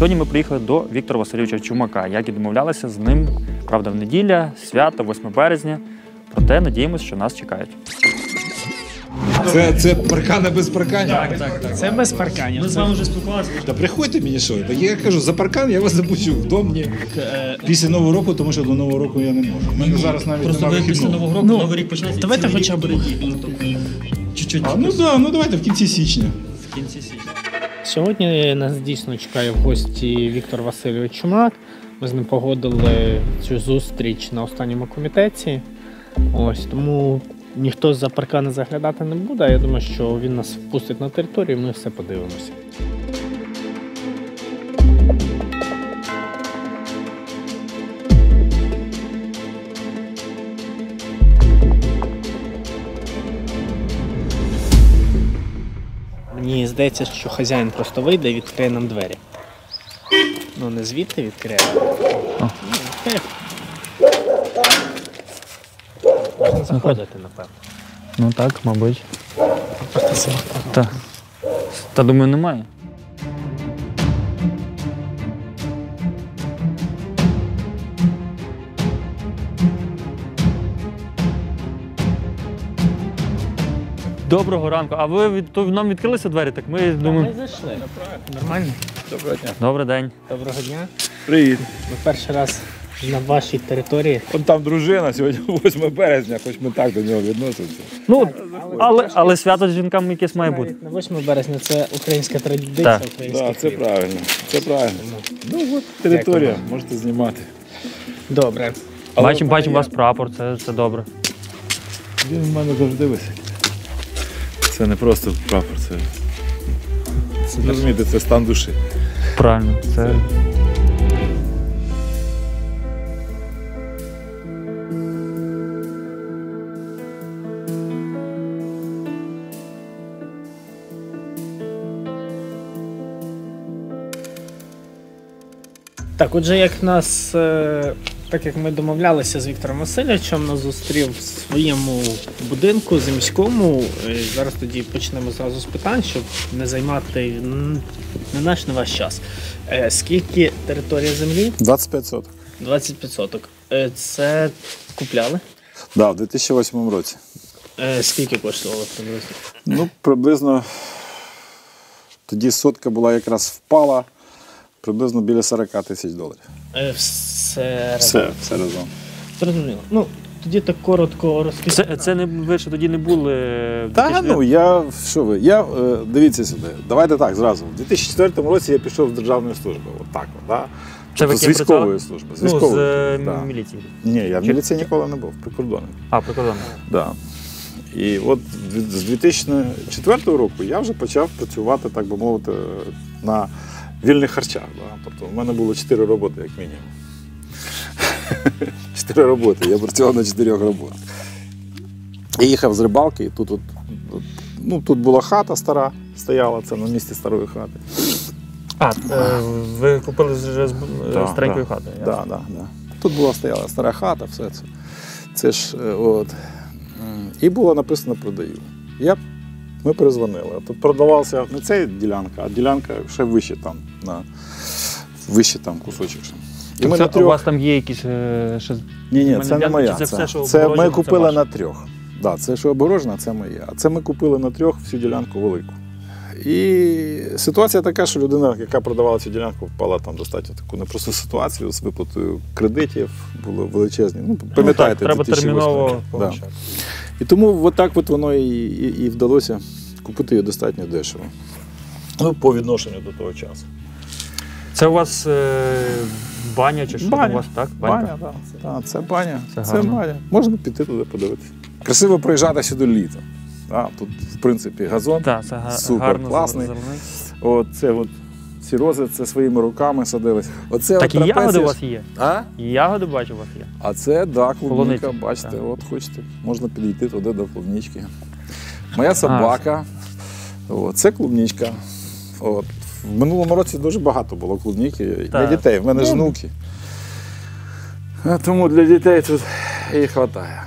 Сьогодні ми приїхали до Віктора Васильовича Чумака, як і домовлялися з ним. Правда, в неділя, свято, 8 березня. Проте надіємося, що нас чекають. Це, це паркани без паркання. Так, так, так. Це без парканів. Ми з вами вже спілкувалися. Та приходьте мені що. Так я кажу, за паркан я вас запущу в дом. Ні. Після нового року, тому що до нового року я не можу. У мене зараз навіть Просто немає після. Нового року, Ну, Новий рік починається. давайте хоча б- тобто, Чуть-чуть ну да, ну давайте в кінці січня. Кінці січня. Сьогодні нас дійсно чекає в гості Віктор Васильович Чумак. Ми з ним погодили цю зустріч на останньому комітеті. Ось тому ніхто за паркани заглядати не буде. Я думаю, що він нас впустить на територію, і ми все подивимося. Здається, що хазяїн просто вийде і відкриє нам двері. Ну, не звідти відкриє. Можна заходити, напевно. Ну так, мабуть. Та, та думаю, немає. Доброго ранку. А ви від, то нам відкрилися двері? Так ми Ми думаємо. зайшли. Нормально. Доброго дня. Добрий день. Доброго дня. Привіт. Ми перший раз на вашій території. От там дружина сьогодні 8 березня, хоч ми так до нього відносимося. Ну, але, але свято з жінками якесь має бути. Навіть на 8 березня це українська традиція, Так. український Так, це хліб. правильно. Це правильно. Ну от територія, можете знімати. Добре. Але Бачимо, бачимо у вас прапор, це, це добре. Він в мене завжди висить. Це не просто прапор, це. Розумієте, це стан душі. Правильно. Це... Так, отже, як нас, е, так як ми домовлялися з Віктором Васильовичем, нас зустрів в своєму будинку заміському. Е, Зараз тоді почнемо зразу з питань, щоб не займати не наш, не ваш час. Е, Скільки територія землі? 25 соток. 25 соток. Це купляли? Да, в 2008 році. Е, Скільки коштувало приблизно? Ну, приблизно тоді сотка була якраз впала, приблизно біля 40 тисяч доларів. Е, Все Все, все разом. зрозуміло. Ну, тоді так коротко розкажіть. Це, це не ви ще тоді не були. в Та 2009 ну я що ви? Я е, дивіться сюди. Давайте так зразу. У 2004 році я пішов з державної служби. От так, от, да? Це ви Тобто з ким військової працювали? служби. З Ну, з е, да. міліції. Ні, я в Чи- міліції ніколи не був, прикордонник. А, прикордонно. Да. І от з 2004 року я вже почав працювати, так би мовити, на вільних харчах. Да? Тобто в мене було 4 роботи, як мінімум. 4 роботи. Я працював на 4 роботах. Я їхав з рибалки, і тут, от, от, ну, тут була хата стара, стояла, це на місці старої хати. А, е, ви купили вже з Да, старенької да. хати. Да, да, да. Тут була стояла стара хата, все це. Це ж е, от. І було написано продаю. Я, ми перезвонили. Тут продавався не ця ділянка, а ділянка ще вище там, на вище там кусочок. ще. І ми це, на У вас там є якісь е, ще... Ні, ні, це не моя. це Це, все, це ми обгороджено, це купили на трьох. Да, це що обгорожено, це моє. А це ми купили на трьох всю ділянку велику. І ситуація така, що людина, яка продавала цю ділянку, впала там достатньо таку непросту ситуацію з виплатою кредитів, було величезні. Ну, пам'ятаєте, так, треба 2008 терміново Да. І тому от так от воно і, і, і вдалося купити її достатньо дешево. Ну, по відношенню до того часу. Це у вас е, баня чи що Баня. у вас, так? Банька? Баня, так. Да. Це баня. Це Це, баня. Можна піти туди подивитися. Красиво проїжджати сюди літом. Да, тут, в принципі, газон. Так, це га- Супер, гарно класний. зелений. От це от ці рози, це своїми руками садились. Оце Так от і ягоди трапеція у вас є. А? І ягоди бачу у вас є. А це, да, клубніка, Полуниця. бачите, Так. от хочете, можна підійти туди до клубнички. Моя собака, от, це клубничка. От. В минулому році дуже багато було клубніки для Так. дітей. В мене ж Ну, внуки. А Тому для дітей тут і вистачає.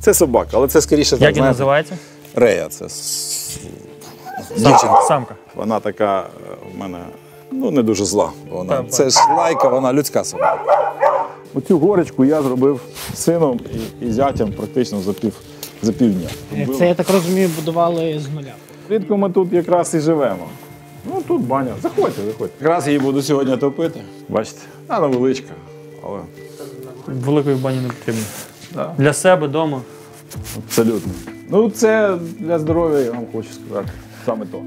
Це собака, але це скоріше так, Як він знаєте, називається? Рея. Це с-. Дівчинка. Самка. Вона така е, в мене ну не дуже зла. бо Вона, Так, це ж лайка, вона людська собака. Оцю горочку я зробив сином і, і зятям практично за пів, за півдня. Це я так розумію, будували з нуля. Влітку ми тут якраз і живемо. Ну тут баня. Заходьте, заходьте. Якраз її буду сьогодні топити. Бачите, вона невеличка, але Великої бані не потрібно. да, Для себе вдома. абсолютно. Ну це для здоров'я, я вам хочу сказати. Саме то.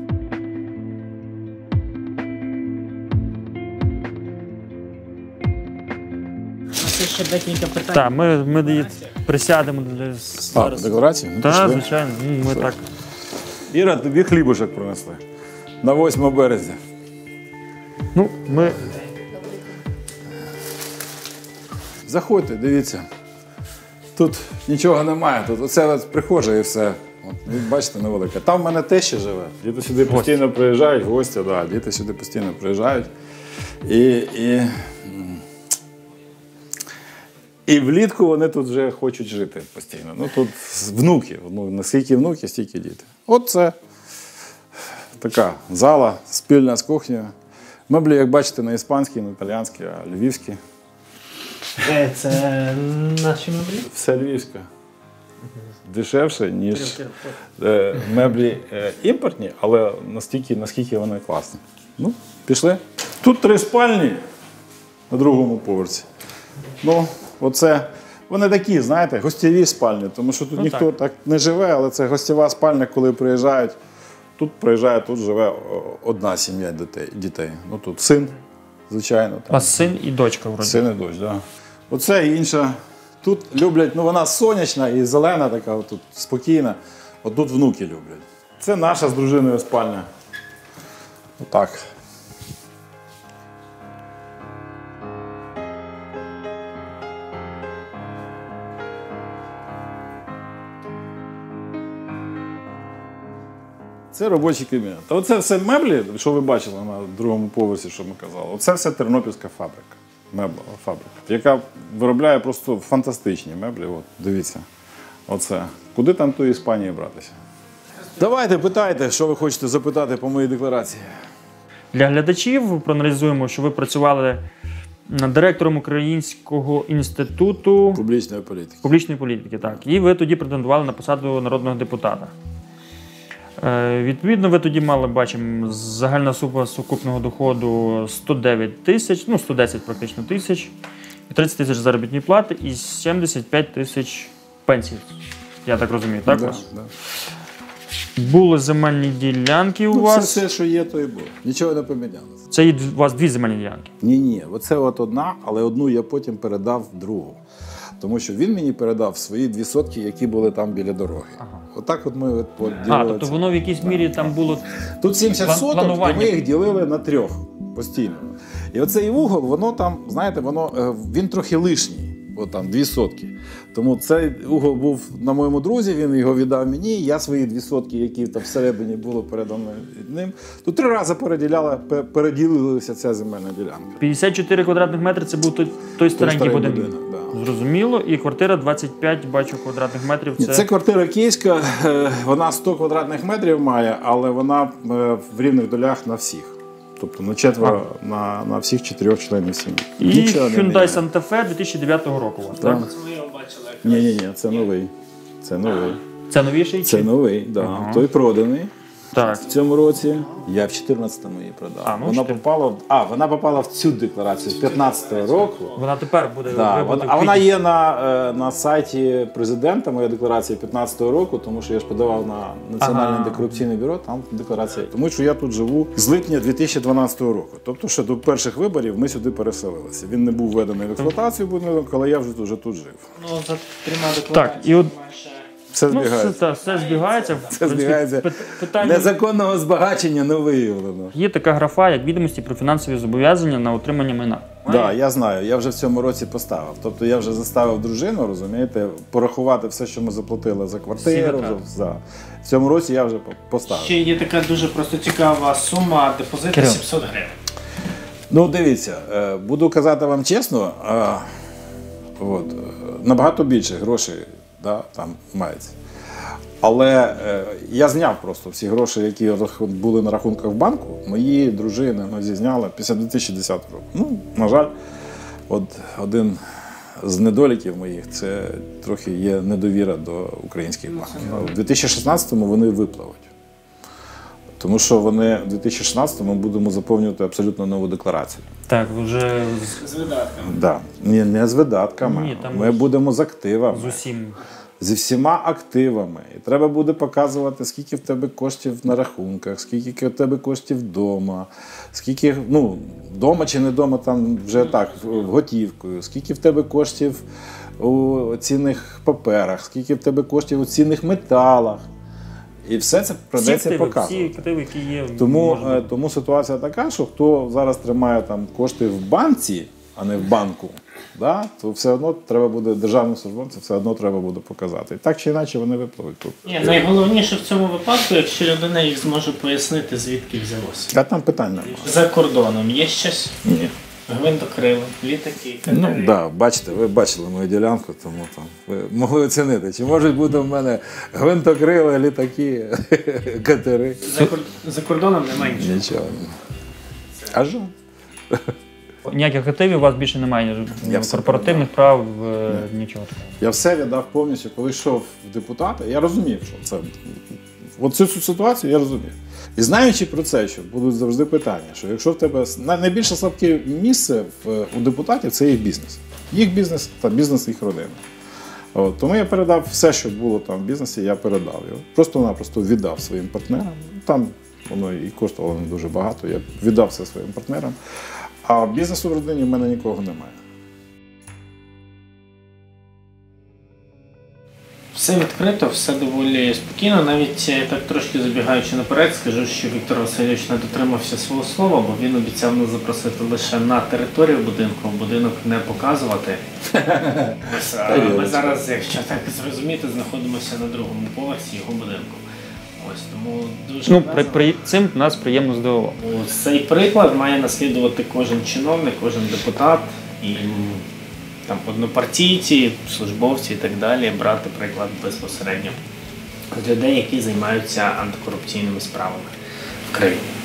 У ще декілька питань. Так, ми, ми її присядемо для А, зараз. декларації? Ну, Так, пішли. звичайно. Ну, ми так. Іра, тобі хлібушек принесли. На 8 березня. Ну, ми Заходьте, дивіться. Тут нічого немає. Тут оце от прихожа і все. От, бачите, невелике. Там в мене теща живе. Діти сюди постійно приїжджають, гості, да, діти сюди постійно приїжджають. І, і, і влітку вони тут вже хочуть жити постійно. Ну тут внуки. Ну, наскільки внуки, стільки діти. От це така зала спільна з кухнею. Меблі, як бачите, не іспанські, не італіянські, а львівські. Це наші меблі? Все львівське. Дешевше, ніж е, меблі е, імпортні, але настільки, наскільки вони класні. Ну, пішли. Тут три спальні на другому поверсі. Ну, оце. Вони такі, знаєте, гостєві спальні, тому що тут Ну, ніхто так. не живе, але це гостєва спальня, коли приїжджають. Тут приїжджає, тут живе одна сім'я дітей. дітей. Ну тут син, звичайно. Там. вас син і дочка вроді. Син і дощ, так. Да. Оце інша. Тут люблять, ну вона сонячна і зелена, така тут спокійна. От тут внуки люблять. Це наша з дружиною спальня. Отак. Це робочий кабінет. Та оце все меблі, що ви бачили на другому поверсі, що ми казали. Оце все тернопільська фабрика. Мебла фабрика, яка виробляє просто фантастичні меблі. От, дивіться. Оце. Куди там тої Іспанії братися? Давайте питайте, що ви хочете запитати по моїй декларації. Для глядачів проаналізуємо, що ви працювали директором Українського інституту Публічної політики. публічної політики. Так. І ви тоді претендували на посаду народного депутата. Е, відповідно, ви тоді мали, бачимо, загальна сума сукупного доходу 109 тисяч, ну 110 практично тисяч, 30 тисяч заробітної плати і 75 тисяч пенсій. Я так розумію, так? Да, вас? да. Були земельні ділянки у Ну, вас. Все, все, що є, то і було. Нічого не помінялося. Це у вас дві земельні ділянки. Ні, ні, оце от одна, але одну я потім передав другу. Тому що він мені передав свої дві сотки, які були там біля дороги. Отак от ми от А, поділили. тобто воно в якійсь мірі там було. Тут 70 План- соток, і ми їх ділили на трьох постійно. І оцей угол, воно там, знаєте, воно е, він трохи лишній. От там дві сотки. Тому цей угол був на моєму друзі, він його віддав мені. Я свої дві сотки, які там всередині було передо мною ним. Тут три рази переділяла, переділилася ця земельна ділянка. 54 квадратних метри це був той, той старенький будинок. будинок, да. Зрозуміло. І квартира 25, бачу, квадратних метрів. Це, Це квартира київська, е, вона 100 квадратних метрів має, але вона е, в рівних долях на всіх. Тобто на четверо, на, на всіх чотирьох членів сім'ї. І Нічого Hyundai. Santa Fe 2009 року. Так. так? Ми його бачили. Ні, ні, ні, це новий. Це новий. Це новіший? Це новий, новий, да. Ага. Той проданий Так. в цьому році. Я в 14-му її продав. А, ну, вона 14. попала в а, вона попала в цю декларацію з 15-го року. Вона тепер буде Да, вона, а вона є на, е, на сайті президента, моя декларація 15-го року, тому що я ж подавав на Національне Ага. антикорупційне бюро, там декларація. Тому що я тут живу з липня 2012 року. Тобто, ще до перших виборів ми сюди переселилися. Він не був введений в експлуатацію будинок, але я вже, вже тут жив. Ну, за трьома Так, і от майже Все ну, все, збігається. та, все збігається. В Це принципі, збігається. Питання Незаконного збагачення не виявлено. є така графа, як відомості про фінансові зобов'язання на отримання майна. Так, да, я знаю, я вже в цьому році поставив. Тобто я вже заставив дружину, розумієте, порахувати все, що ми заплатили за квартиру. За... В цьому році я вже поставив. Ще є така дуже просто цікава сума депозиту Кирил. 700 гривень. Ну, дивіться, е, буду казати вам чесно, от, е, набагато більше грошей да, там мається. Але е, я зняв просто всі гроші, які були на рахунках в банку. Мої дружини ну, зізняли після 2010 року. Ну, на жаль, от один з недоліків моїх це трохи є недовіра до українських банків. У 2016-му вони випливуть. Тому що вони в 2016-му будемо заповнювати абсолютно нову декларацію. Так, вже з, З видатками. Да. Ні, не з видатками. Ні, там Ми з- будемо з активами. з усім. Зі всіма активами. І треба буде показувати, скільки в тебе коштів на рахунках, скільки в тебе коштів вдома, скільки, ну, вдома чи не вдома, там вже так, в- готівкою, скільки в тебе коштів у цінних паперах, скільки в тебе коштів у цінних металах. І все це активи, показувати. всі активи, які є. Тому, можна- е, тому ситуація така, що хто зараз тримає там кошти в банці, а не в банку, да, то все одно треба буде державним службовцям, все одно треба буде показати. І так чи інакше вони випливуть тут. Ні, найголовніше в цьому випадку, якщо людина їх зможе пояснити, звідки взялося. А там питань немає. За кордоном є щось? Ні. Гвинтокрили, літаки, Ну так, да, бачите, ви бачили мою ділянку, тому там ви могли оцінити, чи можуть бути в мене гвинтокрили, літаки, катери. За, за кордоном немає нічого. Нічого. А жаль. Ніяких активів у вас більше немає, ні Я все корпоративних прав, е, нічого такого. Я все віддав повністю, коли йшов в депутати, я розумів, що це. От цю ситуацію я розумів. І знаючи про це, що будуть завжди питання, що якщо в тебе найбільше слабке місце в, у депутатів це їх бізнес. Їх бізнес та бізнес їх родини. От, тому я передав все, що було там в бізнесі, я передав його. Просто-напросто віддав своїм партнерам. Там воно і коштувало не дуже багато. Я віддав все своїм партнерам. А бізнесу в родині в мене нікого немає. Все відкрито, все доволі спокійно. Навіть е, так трошки забігаючи наперед, скажу, що Віктор Васильович не дотримався свого слова, бо він обіцяв нас запросити лише на територію будинку, будинок не показувати. Ми зараз, якщо так зрозуміти, знаходимося на другому поверсі його будинку. Ось тому дуже Ну, при, при, цим нас приємно здивував. Цей приклад має наслідувати кожен чиновник, кожен депутат і там однопартійці, службовці і так далі, брати приклад безпосередньо з людей, які займаються антикорупційними справами в країні.